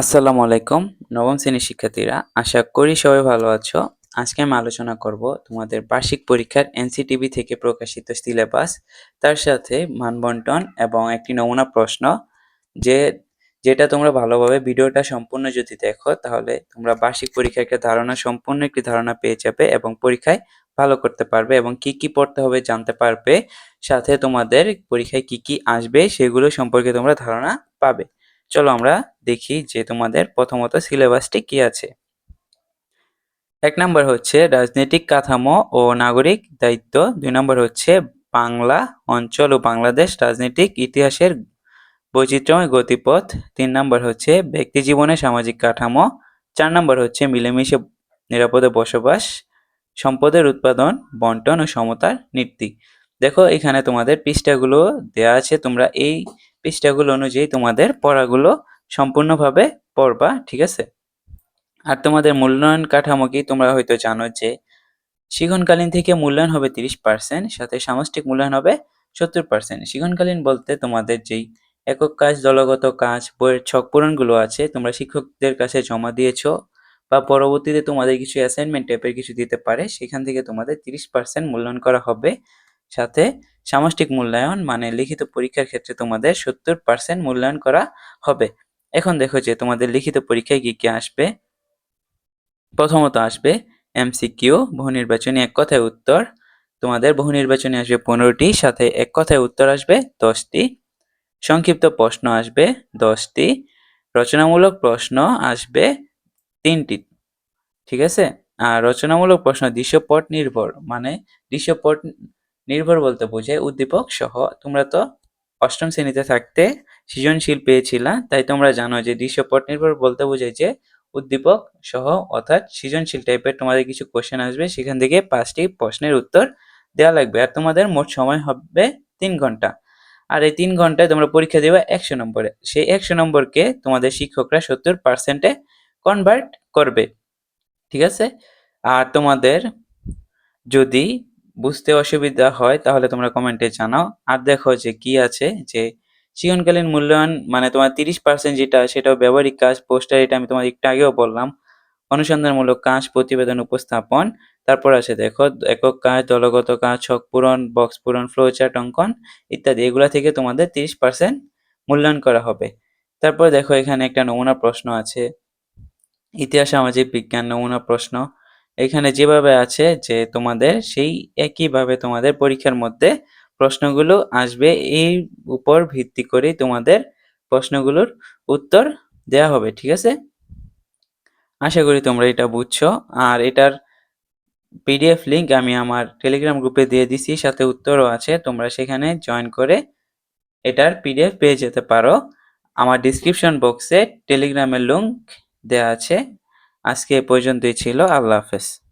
আসসালামু আলাইকুম, নবম শ্রেণির শিক্ষার্থীরা। আশা করি সবাই ভালো আছো। আজকে আমি আলোচনা করব তোমাদের বার্ষিক পরীক্ষার এনসিটিভি থেকে প্রকাশিত সিলেবাস, তার সাথে মানবন্টন এবং একটি নমুনা প্রশ্ন, যে যেটা তোমরা ভালোভাবে ভিডিওটা সম্পূর্ণ যদি দেখো, তাহলে তোমরা বার্ষিক পরীক্ষার একটা ধারণা, সম্পূর্ণ একটি ধারণা পেয়ে যাবে এবং পরীক্ষায় ভালো করতে পারবে এবং কি কি পড়তে হবে জানতে পারবে। সাথে তোমাদের পরীক্ষায় কি কি আসবে, সেগুলো সম্পর্কে তোমরা ধারণা পাবে। চলো আমরা দেখি যে তোমাদের প্রথমত সিলেবাসটি কি আছে। এক নম্বর হচ্ছে রাজনৈতিক কাঠামো ও নাগরিক দায়িত্ব। দুই নম্বর হচ্ছে বাংলা অঞ্চল ও বাংলাদেশ রাজনৈতিক ইতিহাসের বৈচিত্র্যময় গতিপথ। তিন নম্বর হচ্ছে ব্যক্তি জীবনে সামাজিক কাঠামো। চার নম্বর হচ্ছে মিলেমিশে নিরাপদে বসবাস, সম্পদের উৎপাদন, বন্টন ও সমতার নীতি। দেখো এখানে তোমাদের পৃষ্ঠাগুলো দেয়া আছে, তোমরা এই পৃষ্ঠাগুলো অনুযায়ী তোমাদের পড়াগুলো সম্পূর্ণভাবে পড়বা, ঠিক আছে? আর তোমাদের মূল্যায়ন কাঠামো কি তোমরা হয়তো জানো যে শিখনকালীন থেকে মূল্যায়ন হবে তিরিশ পার্সেন্ট সাথে সামষ্টিক মূল্যায়ন হবে সত্তর পার্সেন্ট শিখনকালীন বলতে তোমাদের যেই একক কাজ, দলগত কাজ, বইয়ের ছক পূরণগুলো আছে, তোমরা শিক্ষকদের কাছে জমা দিয়েছ বা পরবর্তীতে তোমাদের কিছু অ্যাসাইনমেন্ট টাইপের কিছু দিতে পারে, সেখান থেকে তোমাদের তিরিশ পার্সেন্ট মূল্যায়ন করা হবে। সাথে সামষ্টিক মূল্যায়ন মানে লিখিত পরীক্ষার ক্ষেত্রে তোমাদের সত্তর পার্সেন্ট মূল্যায়ন করা হবে। এখন দেখো যে তোমাদের লিখিত পরীক্ষায় কি কি আসবে। প্রথমত আসবে এমসিকিউ বহু নির্বাচনী এক কথায় উত্তর। তোমাদের বহু নির্বাচনী আসবে পনেরোটি, সাথে এক কথায় উত্তর আসবে দশটি। সংক্ষিপ্ত প্রশ্ন আসবে দশটি। রচনামূলক প্রশ্ন আসবে তিনটি। ঠিক আছে? আর রচনামূলক প্রশ্ন দৃশ্যপট নির্ভর মানে দৃশ্যপট নির্ভর বলতে বোঝায় উদ্দীপক সহ। তোমরা তো অষ্টম শ্রেণীতে থাকতে সৃজনশীল পেয়েছিলা, তাই তোমরা জানো যে দৃশ্যপট নির্ভর বলতে বোঝায় যে উদ্দীপক সহ, অর্থাৎ সৃজনশীল টাইপের তোমাদের কিছু কোশ্চেন আসবে, সেখান থেকে পাঁচটি প্রশ্নের উত্তর দেওয়া লাগবে, আর তোমাদের মোট সময় হবে তিন ঘণ্টা। আর এই তিন ঘন্টায় তোমরা পরীক্ষা দেবে একশো নম্বরে। সেই একশো নম্বরকে তোমাদের শিক্ষকরা সত্তর পার্সেন্টে কনভার্ট করবে। ঠিক আছে? আর তোমাদের যদি বুঝতে অসুবিধা হয়, তাহলে তোমরা কমেন্টে জানাও। আর দেখো যে কি আছে, যে জীবনকালীন মূল্যায়ন মানে তোমার তিরিশ পার্সেন্ট যেটা, সেটাও ব্যবহারিক কাজ পোস্টার এটা আমি তোমার একটু আগেও বললাম। অনুসন্ধানমূলক কাজ, প্রতিবেদন উপস্থাপন। তারপর আছে দেখো, একক কাজ, দলগত কাজ, ছক পূরণ বক্স পূরণ ফ্লোচার্ট অঙ্কন ইত্যাদি, এগুলা থেকে তোমাদের তিরিশ পার্সেন্ট মূল্যায়ন করা হবে। তারপর দেখো এখানে একটা নমুনা প্রশ্ন আছে। ইতিহাস, সামাজিক বিজ্ঞান, নমুনা প্রশ্ন। এখানে যেভাবে আছে যে তোমাদের সেই একইভাবে তোমাদের পরীক্ষার মধ্যে প্রশ্নগুলো আসবে। এই উপর ভিত্তি করে তোমাদের প্রশ্নগুলোর উত্তর দেয়া হবে, ঠিক আছে? আশা করি তোমরা এটা বুঝছ। আর এটার পিডিএফ লিংক আমি আমার টেলিগ্রাম গ্রুপে দিয়ে দিছি, সাথে উত্তরও আছে। তোমরা সেখানে জয়েন করে এটার পিডিএফ পেয়ে যেতে পারো। আমার ডিসক্রিপশন বক্সে টেলিগ্রামের লিঙ্ক দেওয়া আছে। আজকে এ পর্যন্তই ছিল। আল্লাহ হাফেজ।